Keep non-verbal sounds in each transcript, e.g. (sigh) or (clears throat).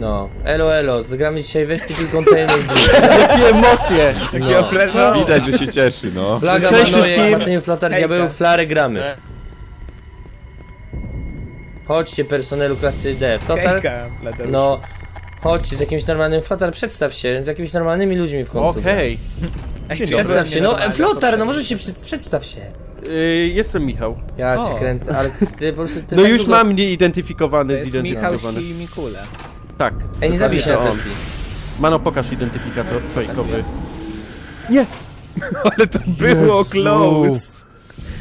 No, elo elo, zagramy dzisiaj Vesticle Container. Jakie (laughs) emocje! Takie No. Widać, że się cieszy, no. Plaga, Cześć Manojek, wszystkim. Martin Flotar, Hejka. Diabeł, Flary, gramy. Chodźcie personelu klasy D. Flotar, Hejka, Bladeusz. no, chodźcie z jakimś normalnym, Flotar, przedstaw się, z jakimiś normalnymi ludźmi w końcu. Okej. Ej, Dzień Przedstaw się, no Flotar, no możesz się przed, przedstaw się. Y, jestem Michał. Ja O. cię kręcę, ale ty, ty po prostu... Ty No tak już długo- mam mnie To identyfikowany, jest Michał zidentyfikowany. i Mikule. Tak. Ej, nie zabij się na To on. Tesli. Mano, pokaż identyfikator fejkowy. Nie! (laughs) Ale to było Jezu. close.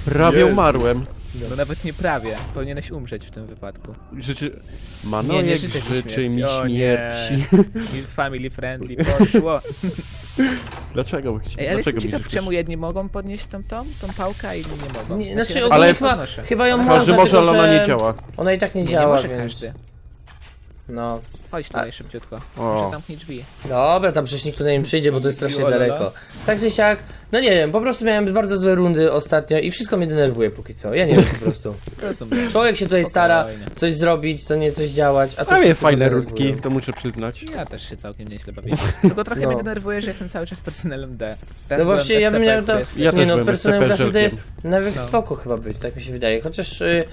Prawie Jezus. umarłem. No nawet nie prawie. Powinieneś umrzeć w tym wypadku. Życzy... Mano, Nie, nie jak życzę ci życzy mi O nie. śmierci. (laughs) Family friendly poszło. (laughs) Dlaczego? Ej, ale Dlaczego jestem mi ciekaw, życzysz? czemu jedni mogą podnieść tą, tą, tą pałkę, a inni nie mogą. Nie, znaczy ogólnie Ale- chyba, chyba ją Każdy można, może, tylko, ale ona że nie działa. Ona i tak nie Nie, nie działa, może więc... każdy. No. Chodź tutaj szybciutko. O. Muszę zamknij drzwi. Dobra, tam przecież nikt tutaj nie przyjdzie, bo to jest strasznie Olala. daleko. Tak czy siak, no nie wiem, po prostu miałem bardzo złe rundy ostatnio i wszystko mnie denerwuje póki co. Ja nie wiem po prostu. (laughs) Rozumiem. Człowiek się tutaj stara Spokojnie. coś zrobić, co nie coś działać, a to A mnie wszyscy fajne denerwują. rundki, to muszę przyznać. Ja też się całkiem nieźle bawię. Tylko trochę No. mnie denerwuje, że jestem cały czas personelem D. Raz No byłem właśnie, ja bym SCP, miał to... który jest- Ja nie też no, byłem personel klasy to jest nawet No. spoko chyba być, tak mi się wydaje. Chociaż y,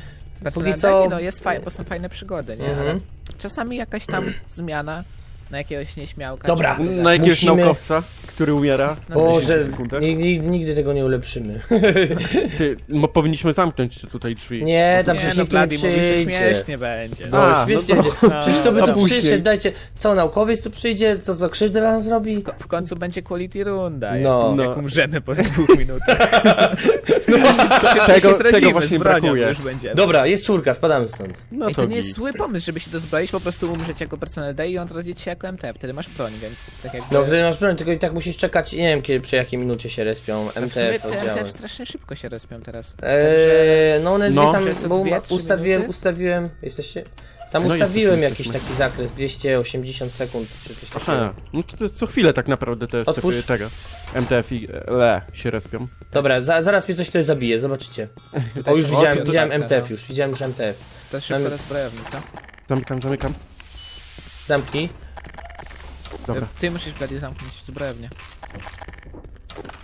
póki co- no, jest fajne, bo są fajne przygody, nie? Mhm. Ale czasami jakaś tam zmiana na jakiegoś nieśmiałka. Dobra. czy- Na jakiegoś Musimy- naukowca, który umiera. No, Boże, sekundach. nigdy, nigdy tego nie ulepszymy. Ty, no, powinniśmy zamknąć tutaj drzwi. Nie, tam Nie przecież no, nikt nie Bloody mówi, że przyjdzie. śmiesznie będzie. No, A, no śmiesznie to- będzie. No, Przecież to by tu później? przyszedł, dajcie, co naukowieś tu przyjdzie, to co krzywdę wam zrobi? Ko- W końcu będzie quality runda, No. jak, No. jak umrzemy po dwóch minutach. (laughs) No, tego- tego właśnie brakuje. Już będzie. Dobra, jest czwórka, spadamy stąd. No Ej, to nie jest zły pomysł, żeby się dozbroić, po prostu umrzeć jako personel D i odrodzić się jako MT. Wtedy masz broń, więc tak jakby... No, wtedy masz broń, tylko i tak musisz czekać, nie wiem kiedy, przy jakiej minucie się respią No w sumie MTF te oddziały. MTF strasznie szybko się respią teraz. Także... Eee, no one No. dwie co tam, bo dwie, trzy ustawiłem, minuty? ustawiłem, jesteście? Tam No, ustawiłem jesteśmy, jakiś jesteśmy. taki zakres, 280 sekund czy coś takiego. Aha, no to, to jest co chwilę tak naprawdę te Otwórz. SCP tego. MTF i LE się respią. Dobra, za, zaraz mnie coś tutaj zabije, zobaczycie. (laughs) O, już widziałem, widziałem tak, MTF no. już, widziałem już MTF. To szybko co? Zamykam, zamykam. Zamknij. Dobra. Ty musisz bardziej zamknąć zbrojownię.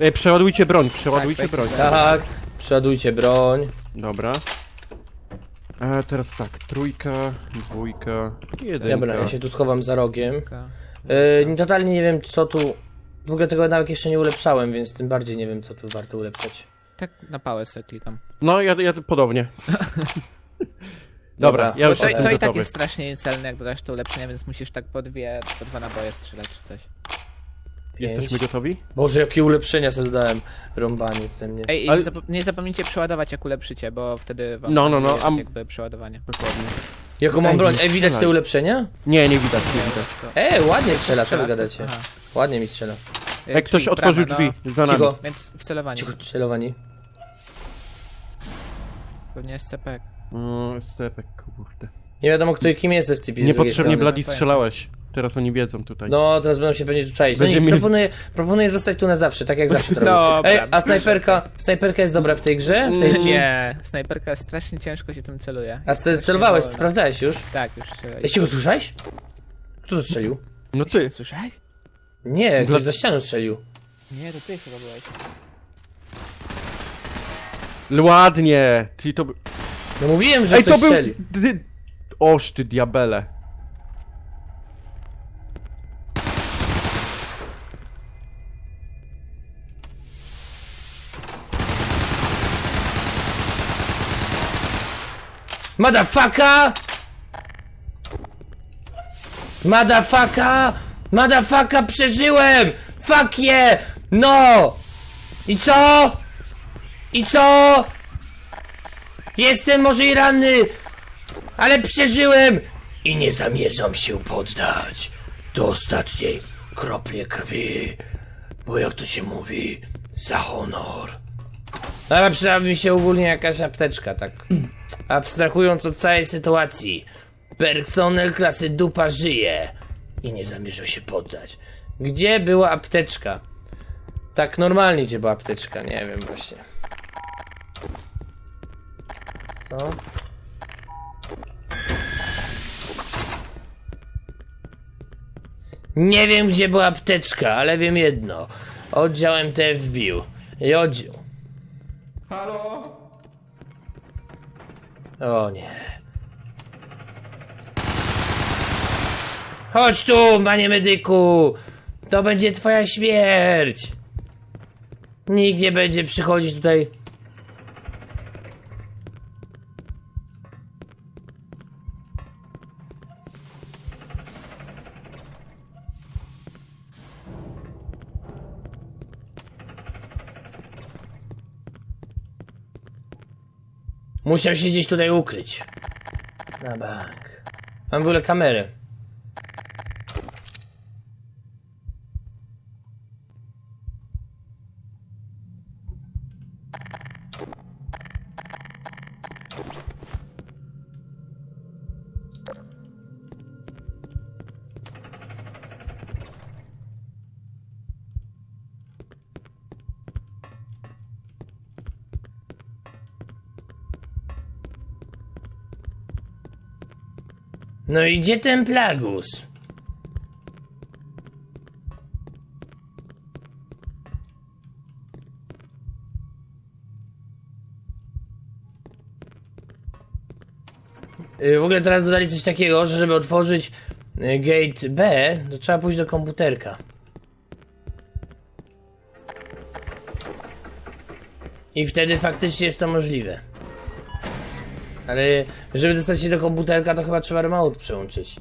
Ej, przeładujcie broń, przeładujcie Tak, broń. weź Tak, przeładujcie broń. Dobra. A teraz tak, trójka, dwójka, jedynka. Dobra, ja się tu schowam za rogiem. Yy, totalnie nie wiem co tu... W ogóle tego nawet jeszcze nie ulepszałem, więc tym bardziej nie wiem co tu warto ulepszać. Tak na pałę sobie klikam. No, ja, ja podobnie. (laughs) Dobra, ja już to, jestem to i tak gotowy. jest strasznie niecelne, jak dodasz to ulepszenia, więc musisz tak po dwie, po dwa naboje strzelać czy coś. Pięć. Jesteśmy gotowi? Boże, jakie ulepszenia sobie dodałem. Rąbanie ze mnie. Ej, Ale- nie zapomnijcie przeładować jak ulepszycie, bo wtedy wam No, no, no, jakby przeładowanie. Dokładnie. Jaką mam broń? Ej, widać te ulepszenia? Nie, nie widać, nie widać. Ej, ładnie strzela, co wy gadacie? aha. Ładnie mi strzela. Jak ktoś drzwi, otworzył brama, drzwi za nami. Cicho, No, więc w celowaniu. cicho, strzelowani. Pewnie SCP. Mm, stepek, kurde. Nie wiadomo kto i kim jest SCP z drugiej Niepotrzebnie strony. Bloody strzelałeś. Teraz oni wiedzą tutaj. No, teraz będą się pewnie tu czaić. No Będzie i mieli- proponuję, proponuję zostać tu na zawsze, tak jak zawsze to robię. Dobra. Ej, a snajperka, snajperka jest dobra w tej grze? W tej... Nie, snajperka strasznie ciężko się tym celuje. A ce- celowałeś, wolno. sprawdzałeś już? Tak, już. Ej, go słyszałeś? Kto to strzelił? No ty. Słyszałeś? Nie, ktoś Bla- za ścianą strzelił. Nie, to ty chyba byłeś. Ładnie! Czyli to by... No mówiłem, że Ej, ktoś to był... strzelił. Ty... Oż ty diabele. Madafaka! Madafaka! Madafaka, przeżyłem! Fuck yeah! No! I co? I co? Jestem może i ranny, ale przeżyłem! I nie zamierzam się poddać do ostatniej kropli krwi. Bo jak to się mówi, za honor. Ale przyda mi się ogólnie jakaś apteczka, tak. Abstrahując od całej sytuacji. Personel klasy dupa żyje i nie zamierza się poddać. Gdzie była apteczka? Tak normalnie gdzie była apteczka, nie wiem właśnie. Co? Nie wiem, gdzie była apteczka, ale wiem jedno. Oddział MTF wbił. I oddział. Halo? O nie. Chodź tu, panie medyku! To będzie twoja śmierć! Nikt nie będzie przychodzić tutaj. Musiał się gdzieś tutaj ukryć. Na bank. Mam w ogóle kamerę. No i gdzie ten plagus? Y, W ogóle teraz dodali coś takiego, że żeby otworzyć y, gate B, to trzeba pójść do komputerka. I wtedy faktycznie jest to możliwe. Ale żeby dostać się do komputerka, to chyba trzeba remote przełączyć.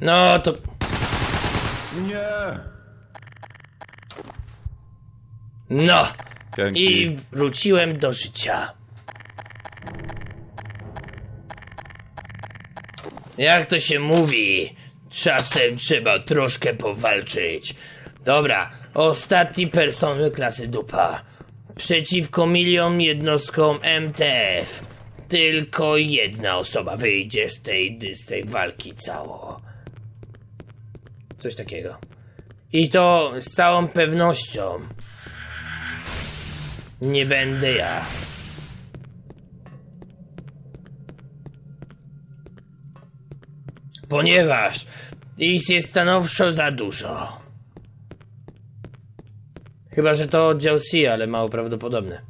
No to. Nie! No! Dzięki. I wróciłem do życia. Jak to się mówi? Czasem trzeba troszkę powalczyć. Dobra, ostatni personel klasy dupa. Przeciwko milion jednostkom MTF. Tylko jedna osoba wyjdzie z tej, z tej walki cało. Coś takiego. I to z całą pewnością. Nie będę ja. Ponieważ ich jest stanowczo za dużo. Chyba, że to oddział C, ale mało prawdopodobne.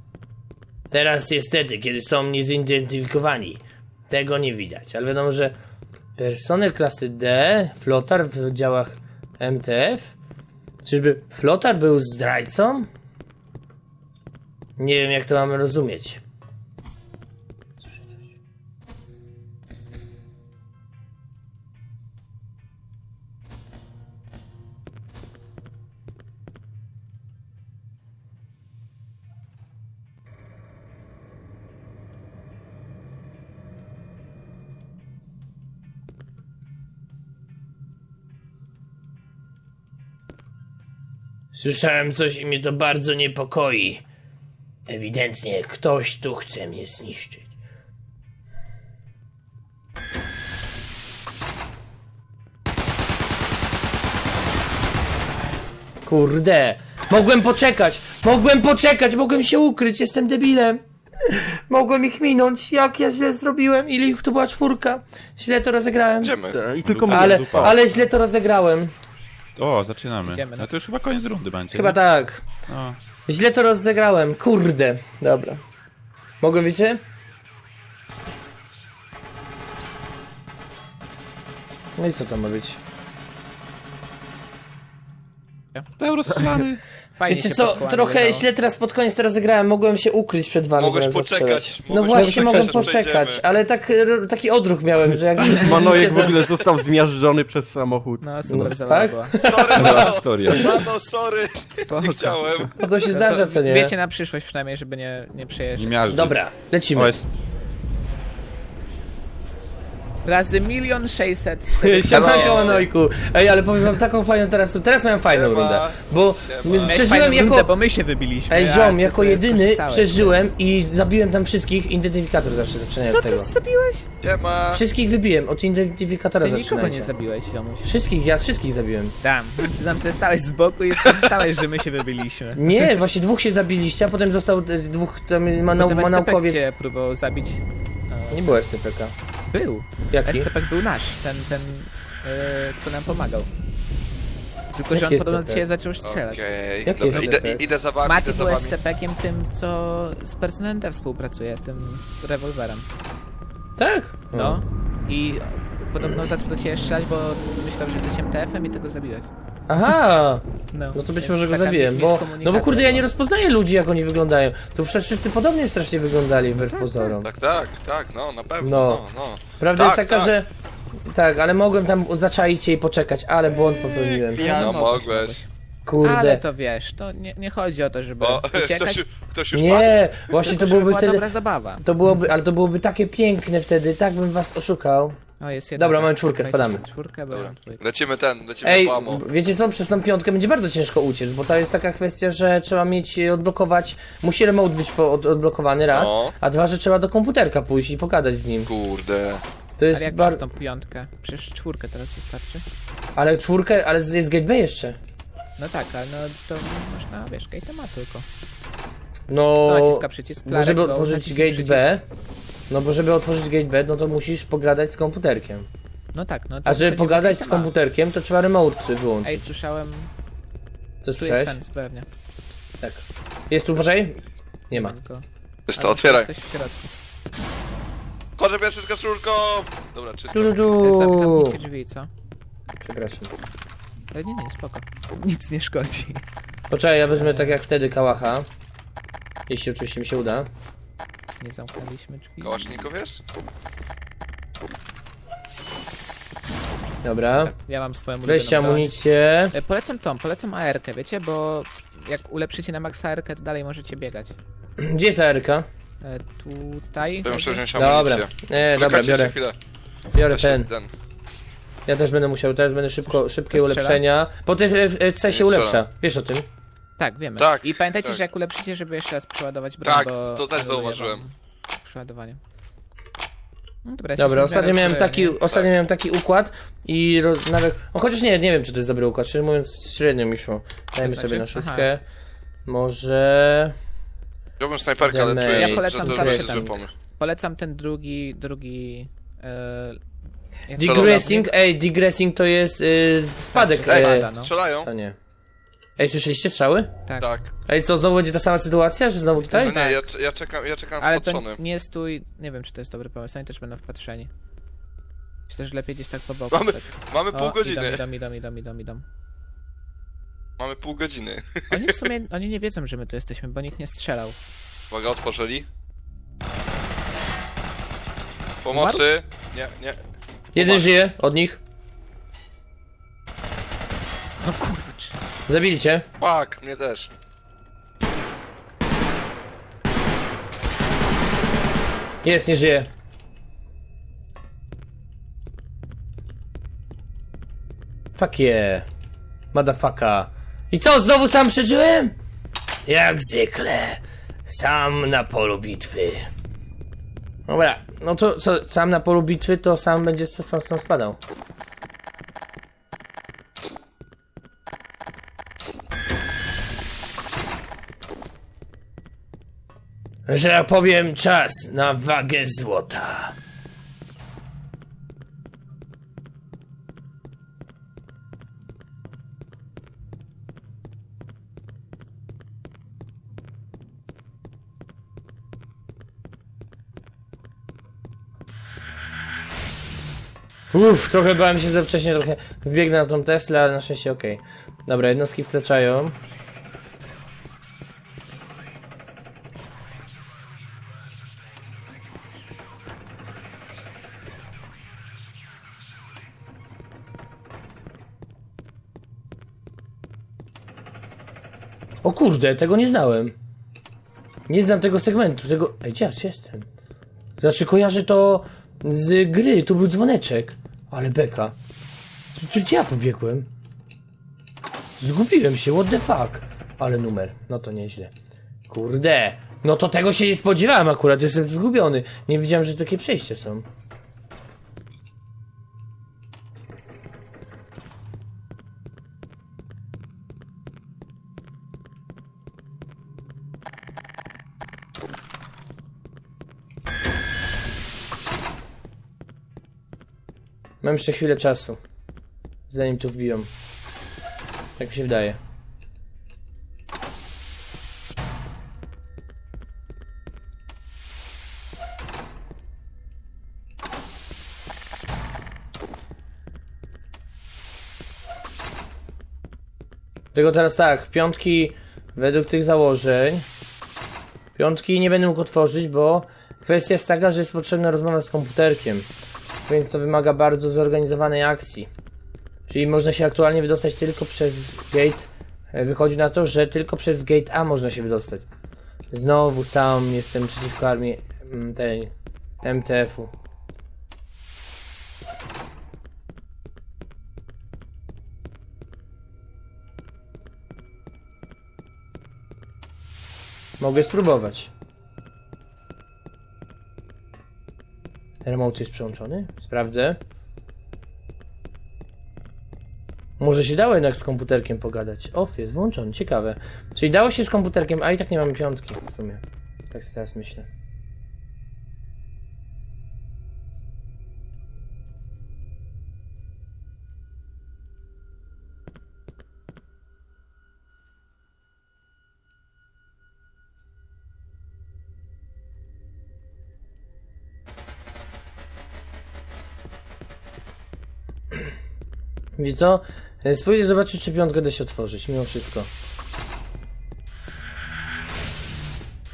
Teraz niestety, kiedy są niezidentyfikowani, tego nie widać. Ale wiadomo, że personel klasy D, flotar w oddziałach MTF? Czyżby flotar był zdrajcą? Nie wiem, jak to mamy rozumieć. Słyszałem coś i mnie to bardzo niepokoi. Ewidentnie ktoś tu chce mnie zniszczyć. Kurde, mogłem poczekać, mogłem poczekać, mogłem się ukryć, jestem debilem. Mogłem ich minąć, jak ja źle zrobiłem, ile ich tu była czwórka. Źle to rozegrałem. Idziemy. I tylko my. Ale, ale źle to rozegrałem. O, zaczynamy. Idziemy, no. No to już chyba koniec rundy będzie. Chyba nie? tak. No. Źle to rozegrałem, kurde. Dobra. Mogłem, wiecie? No i co to ma być? Ten rozstrzelany. (laughs) Fajnie Wiecie się co, trochę leżało. źle teraz pod koniec to rozegrałem, mogłem się ukryć przed wami Mogłeś poczekać, zastrzelać. mogłeś No właśnie, mogłem poczekać, aż poczekać, przejdziemy. ale tak, r- taki odruch miałem, że jak... (laughs) Manojek w ogóle został zmiażdżony przez samochód. No super No, tak? była. Sorry, Dobra mano. historia. Mano, sorry. Spoko. Nie chciałem. No to się zdarza, co nie? Wiecie na przyszłość przynajmniej, żeby nie, nie przejeżdżać. Nie miażdżyć. Dobra, lecimy. O, jest... Razy milion sześćset (laughs) Siemanko. Manojku. Ej, ale powiem wam taką fajną teraz, teraz miałem fajną Siema. rundę, bo Siema. przeżyłem jako... Rundę, bo my się wybiliśmy. Ej, ziom, ty jako sobie jedyny skorzystałeś. przeżyłem i zabiłem tam wszystkich, identyfikator zawsze zaczynają Co od ty tego. zrobiłeś? Nie ma. Wszystkich wybiłem, od identyfikatora Ty nikogo zaczynajcie. nie zabiłeś, ziomuś. Wszystkich, ja wszystkich zabiłem. Dam. Ty tam sobie stałeś z boku i skorzystałeś, że my się wybiliśmy. Nie, właśnie dwóch się zabiliście, a potem został e, dwóch, tam ma, nau, Potem ma SCP naukowiec. cię próbował zabić. Nie było SCPK. Był. Jaki? SCP był nasz, ten, ten, e, co nam pomagał. Tylko, że on podobno SCP? do ciebie zaczął strzelać. Okej. Jaki Dobra, jest idę, efekt? idę za wami, Mati idę za był wami. SCP-kiem tym, co z personelem D współpracuje, tym z rewolwerem. Tak? No. I podobno zaczął do ciebie strzelać, bo myślał, że jesteś MTF-em i tego zabiłeś. Aha! No, No to być może go taka zabiłem, bo... No bo kurde, ja nie rozpoznaję ludzi, jak oni wyglądają. To przecież wszyscy podobnie strasznie wyglądali, wbrew pozorom. Tak, tak, tak, no, na pewno, No. no, no. Prawda Tak, jest taka, tak. że... Tak, ale mogłem tam zaczaić się i poczekać, ale błąd popełniłem. No, mogłeś. Ale Kurde. to wiesz, to nie, nie chodzi o to, żeby O, (laughs) uciekać, ktoś, ktoś już padł? Nie, właśnie tylko to żeby byłoby była wtedy... dobra zabawa. To byłoby, ale to byłoby takie piękne wtedy, tak bym was oszukał. O, jest jedna Dobra, tak, mamy czwórkę, spadamy. Czwórkę, bo ja mam trójkę. Lecimy ten, lecimy Ej, po amo. wiecie co, przez tą piątkę będzie bardzo ciężko uciec, bo to jest taka kwestia, że trzeba mieć, e, odblokować, musi remote być po, od, odblokowany raz, No. a dwa, że trzeba do komputerka pójść i pogadać z nim. Kurde. To jest Ale jak bardzo... przez tą piątkę? Przecież czwórkę teraz wystarczy. Ale czwórkę, ale jest gate B jeszcze. No tak, ale no to można, wiesz, gate ma tylko. No, To naciska przycisk, flarek żeby go, otworzyć gate przycisk. B, no bo żeby otworzyć gate B, no to musisz pogadać z komputerkiem. No tak, no to A żeby będzie pogadać z komputerkiem, to trzeba remote Ej, wyłączyć. słyszałem, Co tu jest słyszałeś? ten, pewnie. Tak. Jest tu, poczekaj? Nie ma. Tylko... Wiesz Ale otwieraj. Jesteś w środku. Chodzę pierwszy z kaszulką! Dobra, czysto. Tu, tu, Zam- tu. Zamknijcie drzwi, co? Przepraszam. Ale nie, nie, spoko. (laughs) Nic nie szkodzi. Poczekaj, ja wezmę tak jak wtedy kałacha. Jeśli oczywiście mi się uda. Nie zamknęliśmy drzwi. Kołaczników wiesz? Dobra. Tak, ja mam swoją Weźcie ulubioną broń. amunicję. E, Polecam tą, polecam ARK, wiecie, bo jak ulepszycie na max ARK, to dalej możecie biegać. (clears throat) Gdzie jest ARK? E, tutaj... To muszę wziąć Dobra. amunicję. Dobra, Czekajcie biorę. jeszcze chwilę. Biorę Ja się- ten. ten. Ja też będę musiał, teraz będę szybko, szybkie strzela? ulepszenia. Po tej C się Nie ulepsza. strzela. Wiesz o tym? Tak, wiemy. Tak, I pamiętajcie, tak. że jak ulepszycie, żeby jeszcze raz przeładować broń, Tak, bo to też anuluje zauważyłem. wam Przeładowanie. No, dobra, Dobra, jesteśmy w ostatnio miarę miałem taki, ostatnio Tak. miałem taki układ i roz, nawet, no chociaż nie, nie wiem czy to jest dobry układ, szczerze mówiąc średnio mi szło. Dajmy znaczy? sobie na Aha. szóstkę. Może... Wziąłbym snajperkę, ale czuję, Ja że, polecam że to zawsze będzie zły pomysł. Polecam ten drugi, drugi... E, jak to Digressing, ej, digressing to jest y, spadek. Ej, e, spada, no. Strzelają? to nie. Ej, słyszeliście strzały? Tak. Tak. Ej, co, znowu będzie ta sama sytuacja, że znowu No tutaj? nie, Tak. ja, ja czekam, ja czekam Ale to wpatrzony. nie stój... Nie wiem, czy to jest dobry pomysł, oni też będą wpatrzeni. Myślę, że lepiej gdzieś tak po boku Mamy, stać. mamy pół O, godziny. Idą, idą, idą, idą, idą, idą. Mamy pół godziny. Oni w sumie, (laughs) oni nie wiedzą, że my tu jesteśmy, bo nikt nie strzelał. Uwaga, otworzyli. Pomocy. Nie, nie. Jeden żyje od nich. Zabili cię. Fuck, mnie też. Jest, nie żyje. Fuck yeah. Motherfucka. I co, znowu sam przeżyłem? Jak zwykle. Sam na polu bitwy. Dobra, no to co, sam na polu bitwy, to sam będzie sam spadał. Że ja powiem, czas na wagę złota. Uff, trochę bałem się za wcześnie, trochę wbiegnę na tą Teslę, ale na szczęście okej. Dobra, jednostki wkraczają. O kurde, tego nie znałem. Nie znam tego segmentu, tego... Ej, gdzie jestem? Znaczy kojarzę to z gry, tu był dzwoneczek. Ale beka. Tu gdzie ja pobiegłem? Zgubiłem się, what the fuck? Ale numer, no to nieźle. Kurde, no to tego się nie spodziewałem akurat, jestem zgubiony. Nie wiedziałem, że takie przejścia są. Mam jeszcze chwilę czasu. Zanim tu wbiją. Tak mi się wydaje. Tylko teraz tak, piątki według tych założeń. Piątki nie będę mógł otworzyć, bo kwestia jest taka, że jest potrzebna rozmowa z komputerkiem. Więc to wymaga bardzo zorganizowanej akcji. Czyli można się aktualnie wydostać tylko przez gate. e, Wychodzi na to, że tylko przez gate A można się wydostać. Znowu sam jestem przeciwko armii mm, tej MTF-u. Mogę spróbować. Remote jest przełączony? Sprawdzę. Może się dało jednak z komputerkiem pogadać. Off jest włączony, ciekawe. Czyli dało się z komputerkiem, a i tak nie mamy piątki w sumie. Tak sobie teraz myślę. Wiecie co? E, Spróbuję zobaczyć, czy piątkę da się otworzyć, mimo wszystko.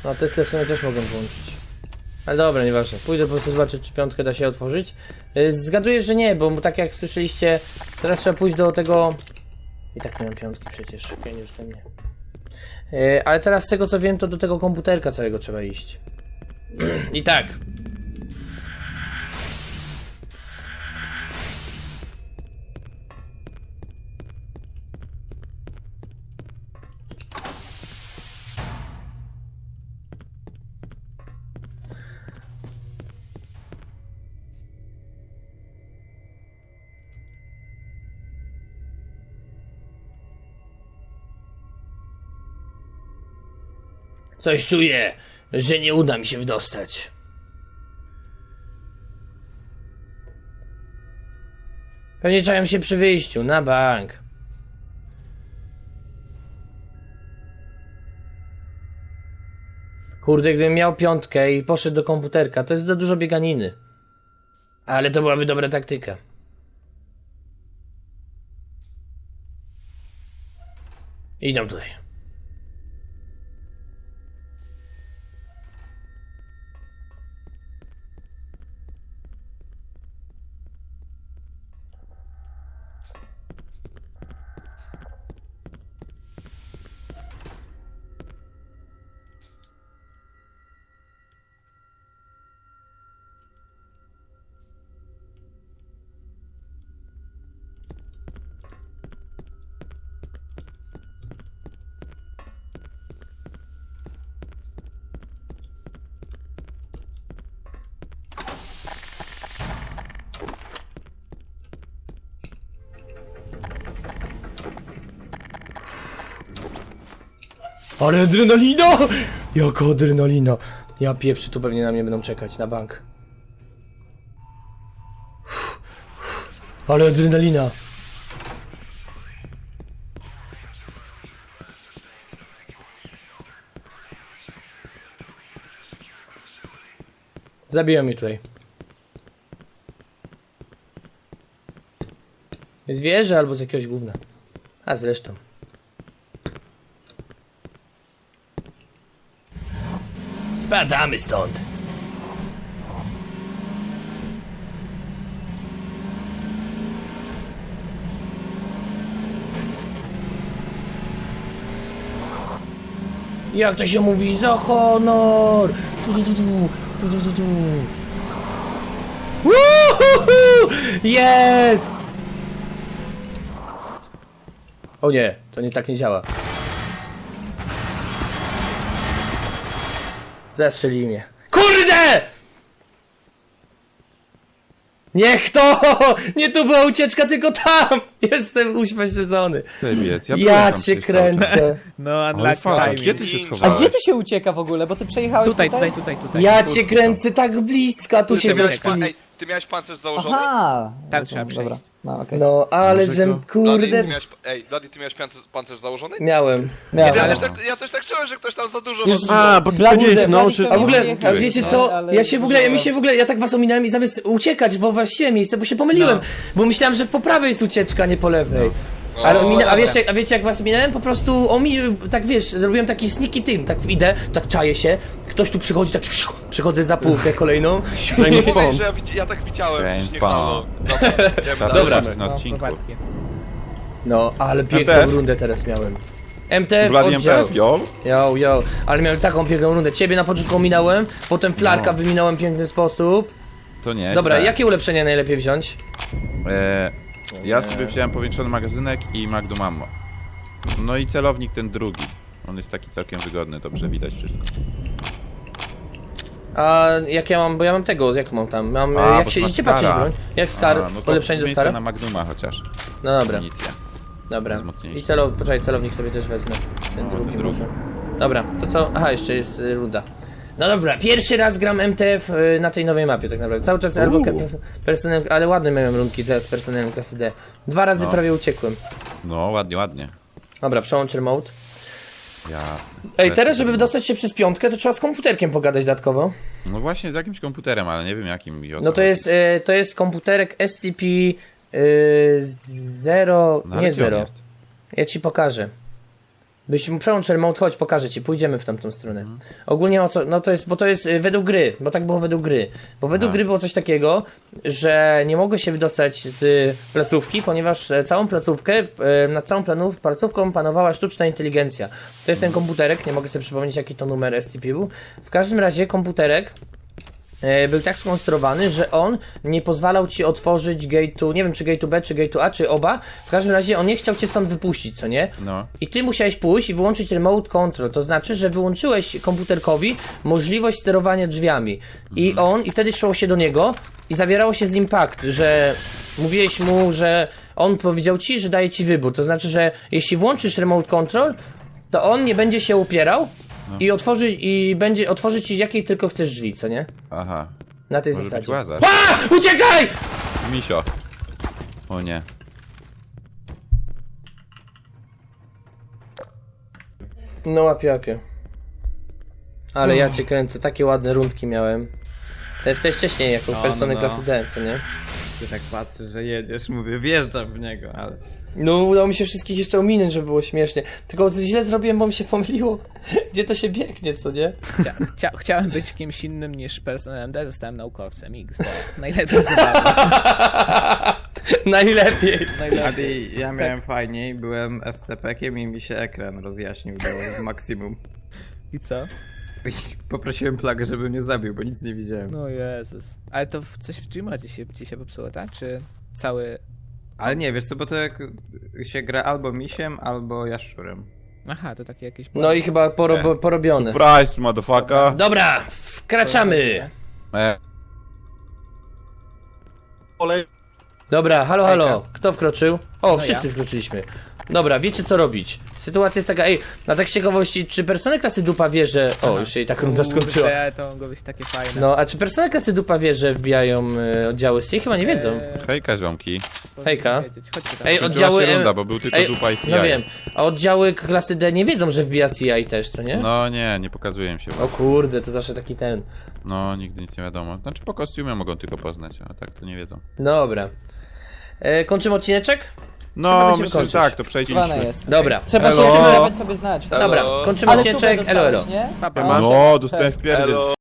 No, Tesla w sumie też mogą włączyć. Ale dobra, nieważne. Pójdę po prostu zobaczyć, czy piątkę da się otworzyć. E, Zgaduję, że nie, bo tak jak słyszeliście, teraz trzeba pójść do tego... I tak miałem piątki przecież, już ze mnie. E, Ale teraz z tego co wiem, to do tego komputerka całego trzeba iść. (clears throat) I tak. Coś czuję, że nie uda mi się wydostać. Pewnie czają się przy wyjściu, na bank. Kurde, gdybym miał piątkę i poszedł do komputerka, to jest za dużo bieganiny. Ale to byłaby dobra taktyka. Idą tutaj. Ale adrenalina! Jaka adrenalina! Ja pieprzy, tu pewnie na mnie będą czekać, na bank. Ale adrenalina! Zabiją mnie tutaj. Z wieży albo z jakiegoś gówna. A zresztą. Spadamy stąd. Jak to się mówi? Za honor! Tu, tu, tu, tu, tu, tu, tu, tu. Jest! O nie, to nie tak nie działa. Zastrzeli mnie. KURDE! Niech to! (laughs) Nie tu była ucieczka, tylko tam! (laughs) Jestem uśmieszony. Ja, Ja, byłem tam cię przecież cały czas. kręcę. (laughs) No, Ale timing. gdzie ty się A A schowałeś? gdzie ty się ucieka w ogóle? Bo ty przejechałeś Tutaj, tutaj? tutaj, tutaj, tutaj. Ja cię kręcę tak blisko, tu się Ty miałeś, ej, ty miałeś pancerz założony? Aha! Tam trzeba Dobra, przejść. no okej. No, ale Może żem, Bloody, kurde... ty miałeś, ej, Bloody, ty miałeś pancerz, pancerz założony? Miałem. Ja, Miałem. też tak, ja też tak czułem, że ktoś tam za dużo... Już- A, bo Blady- powiedziałeś, no, to A w ogóle, a wiecie no, co, ale ja się w ogóle, dużo- mi się w ogóle, ja tak was ominąłem i zamiast uciekać w właściwe miejsce, bo się pomyliłem, No. bo myślałem, że po prawej jest ucieczka, nie po lewej. No. Ale omina, a, wiecie, a wiecie jak was minąłem? Po prostu omi, tak wiesz, zrobiłem taki sneaky tym, tak idę, tak czaję się, ktoś tu przychodzi, tak psiu, przychodzę za półkę kolejną. No mówię, Bond. że ja, widzi- ja tak widziałem, przecież nie halo. Dobra, idziemy Trzeba (laughs) dalej. Dobra. na No, odcinku. No, ale piękną MTF? rundę teraz miałem. MTF Bloody oddział. MTF, yo? Yo, yo, ale miałem taką piękną rundę. Ciebie na początku ominąłem, potem flarka No. wyminąłem w piękny sposób. To nie. Dobra, źle. jakie ulepszenie najlepiej wziąć? E, ja sobie wziąłem powiększony magazynek i Magnum Ammo. No i celownik ten drugi. On jest taki całkiem wygodny, dobrze widać wszystko. A jak ja mam, bo ja mam tego, jak mam tam? Mam, A, jak się, masz idzie patrzeć Skara. broń? Jak Skar, A, no to ulepszenie do zmień sobie Skara? na Magnuma chociaż. No dobra, Amunicję. dobra. wzmocnienie I celow, poczekaj, celownik sobie też wezmę. Ten No, drugi ten drugi. może. Dobra, to co? Aha, jeszcze jest y, runda. No dobra, pierwszy raz gram MTF y, na tej nowej mapie tak naprawdę. Cały czas albo personelem, ale ładne miałem rundki teraz z personelem klasy D. Dwa razy No. prawie uciekłem. No, ładnie, ładnie. Dobra, przełączę mode. Jasne. Ej, teraz żeby dostać się przez piątkę, to trzeba z komputerkiem pogadać dodatkowo. No właśnie z jakimś komputerem, ale nie wiem jakim i o co No to chodzi. jest, y, to jest komputerek SCP y, 0, No, ale nie on 0. jest? Ja ci pokażę. Byś mu przełącz remote, chodź, pokażę ci, pójdziemy w tamtą stronę. Ogólnie o co, no to jest, bo to jest y, według gry, bo tak było według gry. Bo według A. gry było coś takiego, że nie mogły się wydostać z y, placówki, ponieważ e, całą placówkę, nad całą planów, placówką panowała sztuczna inteligencja. To jest ten komputerek, nie mogę sobie przypomnieć jaki to numer SCP był. W każdym razie komputerek był tak skonstruowany, że on nie pozwalał ci otworzyć gate'u, nie wiem czy gate'u B, czy gate'u A, czy oba. W każdym razie on nie chciał cię stąd wypuścić, co nie? No. I ty musiałeś pójść i wyłączyć remote control, to znaczy, że wyłączyłeś komputerkowi możliwość sterowania drzwiami. I on, i wtedy szło się do niego i zawierało się z nim pakt, że mówiłeś mu, że on powiedział ci, że daje ci wybór. To znaczy, że jeśli włączysz remote control, to on nie będzie się upierał i otworzy, i będzie otworzyć ci jakiej tylko chcesz drzwi, co nie? Aha. Na tej Może być zasadzie. łazarz. A! Uciekaj! Misio. O nie. No łapie, łapie. Ale ja cię kręcę, takie ładne rundki miałem. Te, te wcześniej jako No, persony no, no. klasy D, co nie? Ty tak patrzysz, że jedziesz, mówię, wjeżdżam w niego, ale... No udało mi się wszystkich jeszcze ominąć, żeby było śmiesznie. Tylko źle zrobiłem, bo mi się pomyliło, (laughs) gdzie to się biegnie, co nie? Chcia, chcia, chciałem być kimś innym niż personelem D, zostałem naukowcem XD. Najlepsza zabawa. (laughs) Najlepiej. Najlepiej. ja miałem fajniej, byłem SCP-kiem i mi się ekran rozjaśnił do maksimum. I co? (laughs) Poprosiłem plagę, żeby mnie zabił, bo nic nie widziałem. No Jezus. Ale to w- coś w Dreamradzie się, ci się popsuło, tak? Czy cały... Ale nie, wiesz co, bo to jak się gra albo misiem, albo jaszczurem. Aha, to takie jakieś... No i chyba poro porobione. Surprise, motherfucker. Dobra, wkraczamy. E, Dobra, halo, halo. Kto wkroczył? O, No wszyscy ja. wkroczyliśmy. Dobra, wiecie co robić. Sytuacja jest taka, ej, na tak z ciekawości, czy persony klasy dupa wie, że... O, już się jej tak runda skończyła. Kurde, to mogło być takie fajne. No, a czy persony klasy dupa wie, że wbijają e, oddziały C? Chyba nie wiedzą. Eee, Hejka, ziomki. Hejka. wiedzieć. Chodźcie tam. Ej, Skończyła oddziały... się em, runda, bo był tylko Ej, dupa i CI. No wiem, a oddziały klasy D nie wiedzą, że wbija CI też, co nie? No nie, nie pokazuje im się. O kurde, to zawsze taki ten. No, nigdy nic nie wiadomo. Znaczy po kostiumie mogą tylko poznać, a tak to nie wiedzą. Dobra. E, kończymy odcineczek? No, myślę, że kończyć. tak, to przejdźmy. jest. Dobra. Trzeba Elo. się dawać sobie znać. Elo. Dobra, kończymy Ale tu odcineczek. Elo, elo. nie? No, dostałem w pierdziel. Elo.